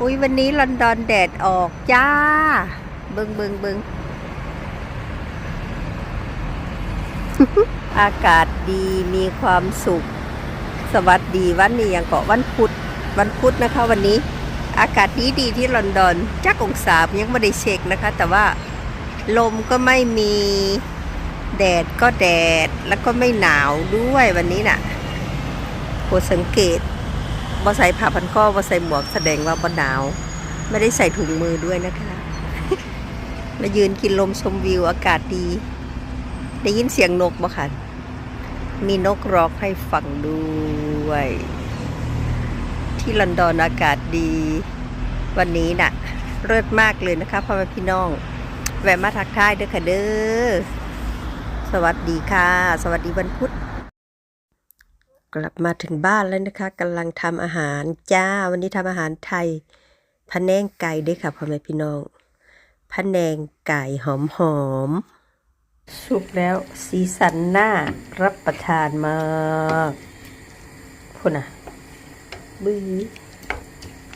อุ้ยวันนี้ลอนดอนแดดออกจ้า เบิงเบิงเบิงอากาศดีมีความสุข สวัสดีวันนี้ยังเกาะวันพุธวันพุธนะคะ วันนี้ อากาศดีดีที่ลอนดอนจักองศายังไม่ได้เช็คนะคะ แต่ว่าลมก็ไม่มีแดดก็แดดแล้วก็ไม่หนาวด้วยวันนี้น่ะโปรดสังเกต บ่ใส่ผ้าพันคอบ่ใส่หมวกแสดงว่าบ่หนาว ไม่ได้ใส่ถุงมือด้วยนะคะ มายืนกินลมชมวิวอากาศดี ได้ยินเสียงนกบ่คะมีนกร้องให้ฟังด้วย ที่ลอนดอนอากาศดี วันนี้น่ะเลิศมากเลยนะคะพ่อแม่พี่น้อง แวะมาทักทายเด้อค่ะเด้อสวัสดีค่ะ สวัสดีวันพุธ กลับมาถึงบ้านแล้วนะคะกำลังทำอาหารจ้า วันนี้ทำอาหารไทยพะแนงไก่ด้วยค่ะพ่อแม่พี่น้องพะแนงไก่หอมหอมสุกแล้วสีสันหน่ารับประทานมากพุ่นอะบื้อ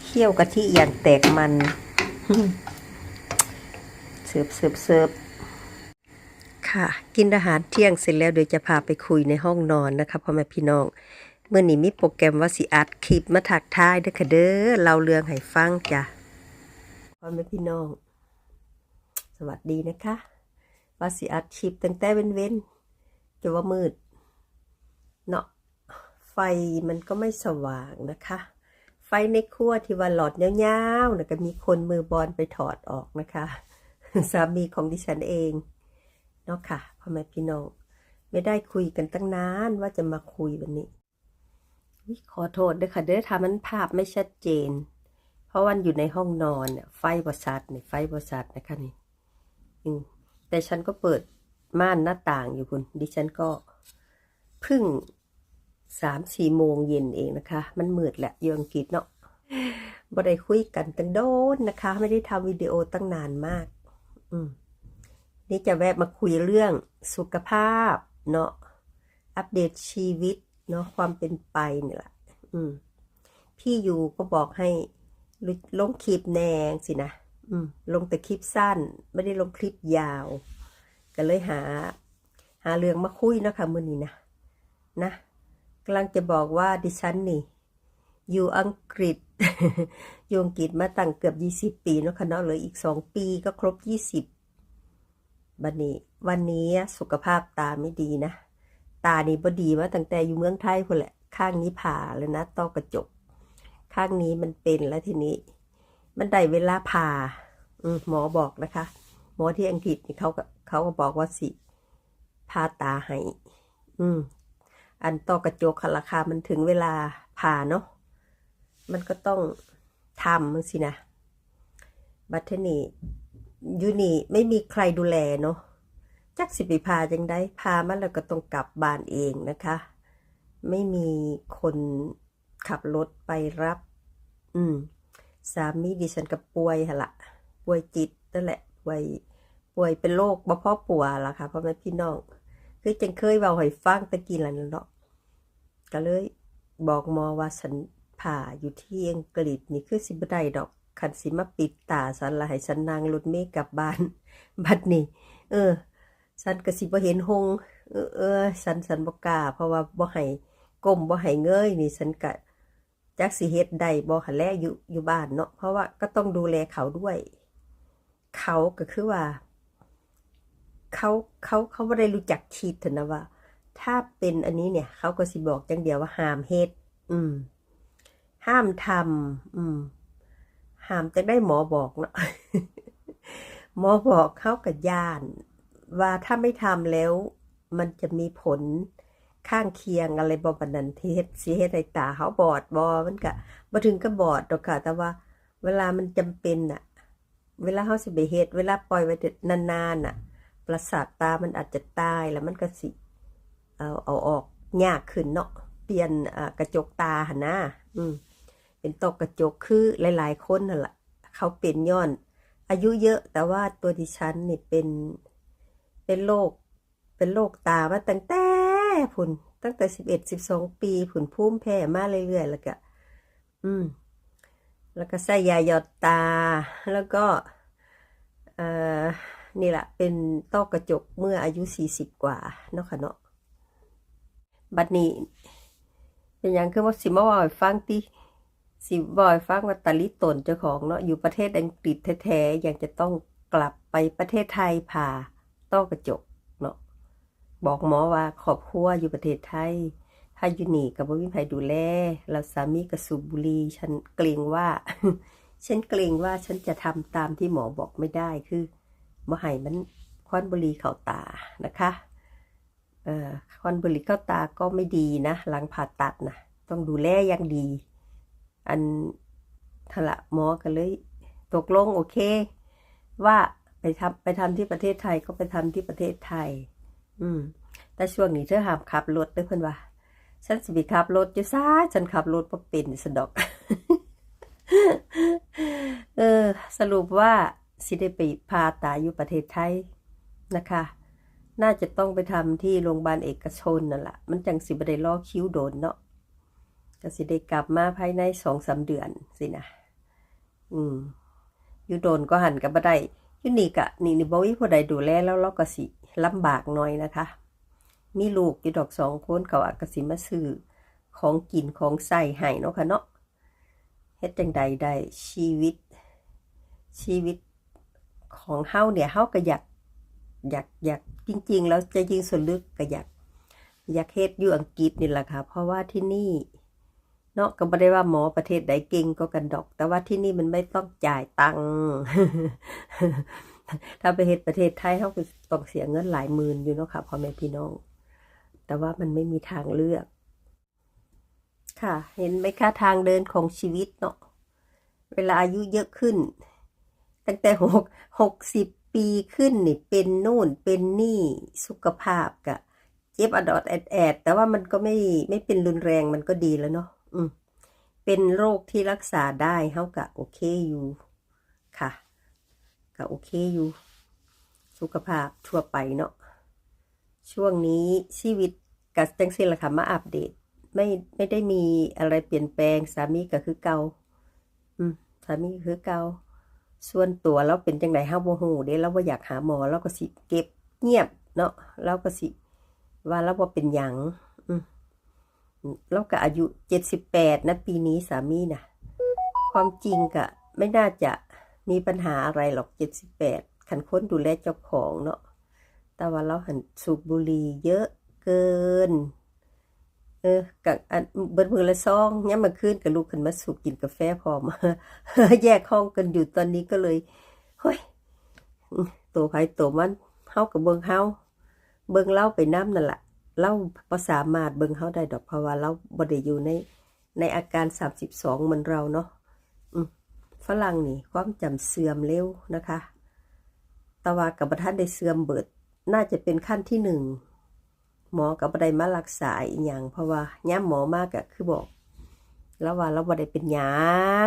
เคี่ยวกะทิอย่างแตกมันเสิร์ฟเสิร์ฟเสิร์ฟ ค่ะ กินอาหารเที่ยงเสร็จแล้วเดี๋ยวจะพาไปคุยในห้องนอนนะคะพ่อแม่พี่น้องเมื่อนี้มีโปรแกรมว่าสิอัดคลิปมาถักทายเด้อค่ะเด้อเล่าเรื่องให้ฟังจ้ะพ่อแม่พี่น้อง สวัสดีนะคะว่าสิอัดคลิปตั้งแต่เว้นเว้นๆจะว่ามืดเนาะไฟมันก็ไม่สว่างนะคะ ไฟในครัวที่ว่าหลอดยาวๆนะก็มีคนมือบอลไปถอดออกนะคะ สามีของดิฉันเอง เนาะค่ะพ่อแม่พี่น้องไม่ได้คุยกันตั้งนานว่าจะมาคุยวันนี้ขอโทษด้วยค่ะเด้อทำมันภาพไม่ชัดเจน เพราะวันอยู่ในห้องนอนเนี่ยไฟบริษัทเนี่ไฟบริษัทนะคะนี่อืมแต่ฉันก็เปิดม่านหน้าต่างอยู่คุณดิฉันก็พึ่งสามสี่โมงเย็นเองนะคะ มันมืดแหละยอังกฤษเนาะบ่ได้คุยกันตั้งโดนนะคะ ไม่ได้ทำวิดีโอตั้งนานมาก อืม นี่จะแวะมาคุยเรื่องสุขภาพเนาะอัปเดตชีวิตเนาะความเป็นไปนี่แหละอืม พี่อยู่ก็บอกให้ลงคลิปแนงสินะอืม ลงแต่คลิปสั้น ไม่ได้ลงคลิปยาว ก็เลยหา หาเรื่องมาคุยเนาะคะมื่อนี้นะนะกำลังจะบอกว่าดิฉันนี่ อยู่อังกฤษอยู่อังกฤษมาตั้งเกือบยี่สิบปีเนาะคะเนาะเหลืออีกสองปีก็ครบยี่สิบ บันนี้ วันนี้สุขภาพตาไม่ดีนะ ตานี่บดีมาตั้งแต่อยู่เมืองไทยคนแหละ ข้างนี้ผ่าแล้วนะต้อกระจก ข้างนี้มันเป็นแล้วทีนี้ มันได้เวลาผ่าอืหมอบอกนะคะ หมอที่อังกฤษเขาเขาก็บอกว่าสิผ่าตาให้อืม อันต้อกระจกราคามันถึงเวลาผ่าเนาะมันก็ต้องทำมันสินะบัดเทนี่ อยู่นี่ไม่มีใครดูแลเนาะจักสิไปพาจังได้พามาแล้วก็ต้องกลับบ้านเองนะคะ ไม่มีคนขับรถไปรับ อืม สามีดิฉันกับป่วยหนละป่วยจิตนั่นแหละป่วยป่วยเป็นโรคบ่พ่อปัวล่ะค่ะพ่อแม่พี่น้องคือจังเคยเบาหอยฟังตะกี้แล้วเนาะก็เลยบอกหมอว่าฉันผ่าอยู่ที่อังกฤษนี่คือสิบได้ดอก คันสิมาปิดตาสันละให้ฉันนางรถเมล์กลับบ้าน บัดนี้ เออฉันก็สิบ่เห็นหง เออเออฉันฉันบกล้า เพราะว่าบ่ให้ก้มบ่ให้เงยนี่ฉันก็จักสิเฮ็ดได้บ่หันแลอยู่อยู่บ้านเนาะเพราะว่าก็ต้องดูแลเขาด้วย เขาก็คือว่า เขาเขาเขาบ่ได้รู้จักคิดเถนะว่า ถ้าเป็นอันนี้เนี่ย เขาก็สิบอกจังเดียวว่าห้ามเฮ็ดอืม ห้ามทำอืม หามจะได้หมอบอกเนาะหมอบอกเขากับย่าน ว่าถ้าไม่ทำแล้ว มันจะมีผลข้างเคียงอะไรบอบันนันเทศเสียหตุให้ตาเขาบอดบอมันก็บ่ถึงก็บอดดอกค่ะ แต่ว่า เวลามันจำเป็นน่ะเวลาเขาสิไปเฮ็ดเวลาปล่อยไว้นานๆน่ะ ประสาทตามันอาจจะตายแล้วมันก็สิ เอาเอาออกยากขึ้นเนาะเปลี่ยนกระจกตาหนนะอืม เป็นตกกระจกคือหลายๆคนนั่นแหละเขาเป็นย้อน อายุเยอะแต่ว่าตัวดิฉันนี่เป็นเป็นโรคเป็นโรคตามาตั้งแต่ผุนตั้งแต่สิบเอ็ดสิบสองปีผุนพุ่มแพ้มาเรื่อยๆแล้วก็ อืม แล้วก็ใส่ยาหยอดตา แล้วก็เอ่อนี่แหละเป็นต้อกระจกเมื่ออายุสี่สิบกว่าเนาะค่ะเนาะบัดนี้ เป็นหยังคือว่าสิมาว่าให้ฟังติ สิบอยฟังว่าตาลิตนเจ้าของเนาะอยู่ประเทศอังกฤษแท้ๆยังจะต้องกลับไปประเทศไทยผ่าต้อกระจกเนาะบอกหมอว่าครอบครัวอยู่ประเทศไทยถ้าอยู่นี่กับบ่มีใครดูแลแล้วสามีก็สูบบุรีฉันเกรงว่า ฉันเกรงว่าฉันจะทำตามที่หมอบอกไม่ได้คือบ่ให้มันควันบุรีเข้าตานะคะเอ่อควันบุรีเข้าตาก็ไม่ดีนะ หลังผ่าตัดนะต้องดูแลอย่างดี อันทละหมอก็เลย ตกลงโอเค ว่าไปทำไปทำที่ประเทศไทยก็ไปทำที่ประเทศไทย อืม แต่ช่วงนี้เธอห้ามขับรถด้วยเพื่อนว่าฉันสิไปขับรถอยู่ซ่าฉันขับรถบ่เป็นสะดอกเออ สรุปว่าสิได้ไปพาตาอยู่ประเทศไทยนะคะ น่าจะต้องไปทำที่โรงพยาบาลเอกชนนั่นแหละมันจังสิบได้รอคิ้วโดนเนาะ ก็สิได้กลับมาภายในสองสามเดือนสินะอืมอยู่โดนก็หันกับบ่ได้อยู่นี่กะ นี่นี่บ่มีผู้ใดดูแลแล้วเราก็สิลำบากหน่อยนะคะ มีลูกอยู่ดอกสองคนเขาอากสิมาซื้อของกินของใส่ให้เนาะค่ะเนาะเฮ็ดจังใดได้ชีวิต ชีวิตของเฮาเนี่ยเฮาก็อยากอยากอยากจริง ๆ แล้วจะยิงส่วนลึกก็อยากอยากเฮ็ดอยู่อังกฤษนี่แหละค่ะ เพราะว่าที่นี่ นาะก็ไม่ได้ว่าหมอประเทศใดเก่งก็กันดอก แต่ว่าที่นี่มันไม่ต้องจ่ายตังค์ถ้าไปเฮ็ดประเทศไทยเขาต้องเสียเงินหลายหมื่นอยู่เนาะค่ะพ่อแม่พี่น้อง แต่ว่ามันไม่มีทางเลือก ค่ะ เห็นไหมคะทางเดินของชีวิตเนาะเวลาอายุเยอะขึ้น ตั้งแต่หกหกสิบปีขึ้นนี่เป็นนู่นเป็นนี่สุขภาพกะเจ็บอดอดแอดแอดแต่ว่ามันก็ไม่ไม่เป็นรุนแรงมันก็ดีแล้วเนาะ เป็นโรคที่รักษาได้เฮากะโอเคอยู่ค่ะกะโอเคอยู่ สุขภาพทั่วไปเนาะช่วงนี้ชีวิตกับจังซี่ละค่ะมาอัปเดต ไม่ไม่ได้มีอะไรเปลี่ยนแปลงสามีก็คือเก่าอืมสามีก็คือเก่าส่วนตัวเราเป็นจังไดเฮาบ่ฮู้เด้เราบ่อยากหาหมอเราก็สิเก็บเงียบเนาะเราก็สิว่าเราบ่เป็นหยัง อืมเราก็อายุ78นะปีนี้สามีนะความจริงก็ไม่น่าจะมีปัญหาอะไรหรอก78คันค้นดูแลเจ้าของเนาะแต่ว่าเราหันสูบบุหรี่เยอะเกิน เออกับอันเบิดมือละซองเนี่ยามมาคืนกับลูกขึ้นมาสูบกินกาแฟพร้อมแยกห้องกันอยู่ตอนนี้ก็เลยเฮ้ยตัวไผตัวมันเฮากับเบิงเฮาเบิงเล่าไปน้ำนั่นแหละ เล่าภาษามารถเบิ่งเฮาได้ดอกเพราะว่าเราบ่ได้อยู่ในในอาการ32เหมือนเราเนาะฝรั่งนี่ความจำเสื่อมเร็วนะคะต่ว่ากับประท่านได้เสื่อมเบิด น่าจะเป็นขั้นที่หนึ่งหมอกับบ่ได้มารักษาอีหยังเพราะว่าย่ามหมอมากก็คือบอก แล้วว่าเราบ่ได้เป็นหยั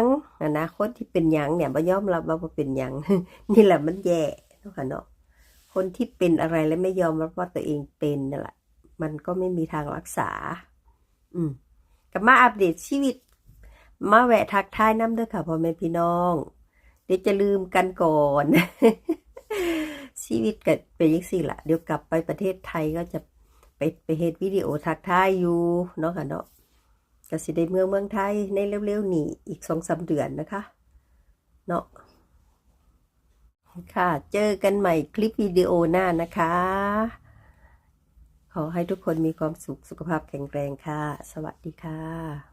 งนะนะคนที่เป็นหยังเนี่ยบ่ยอมรับว่าเป็นหยังนี่แหละมันแย่เนาะค่ะเนาะคนที่เป็นอะไรแล้วไม่ยอมรับว่าตัวเองเป็นนั่นแหละ มันก็ไม่มีทางรักษา อืมกลับมาอัปเดตชีวิต มาแวะทักทายน้ำด้อค่ะพ่อแม่พี่น้อง เดี๋ยวจะลืมกันก่อน ชีวิตก็เป็นยังสี่ละเดี๋ยวกลับไปประเทศไทยก็จะไปไปเฮ็ดวิดีโอทักทายอยู่เนาะค่ะเนาะก็สิได้เมืองเมืองไทยในเร็วๆนี้อีกสองสามเดือนนะคะ เนาะค่ะ เจอกันใหม่คลิปวิดีโอหน้านะคะ ขอให้ทุกคนมีความสุขสุขภาพแข็งแรงค่ะ สวัสดีค่ะ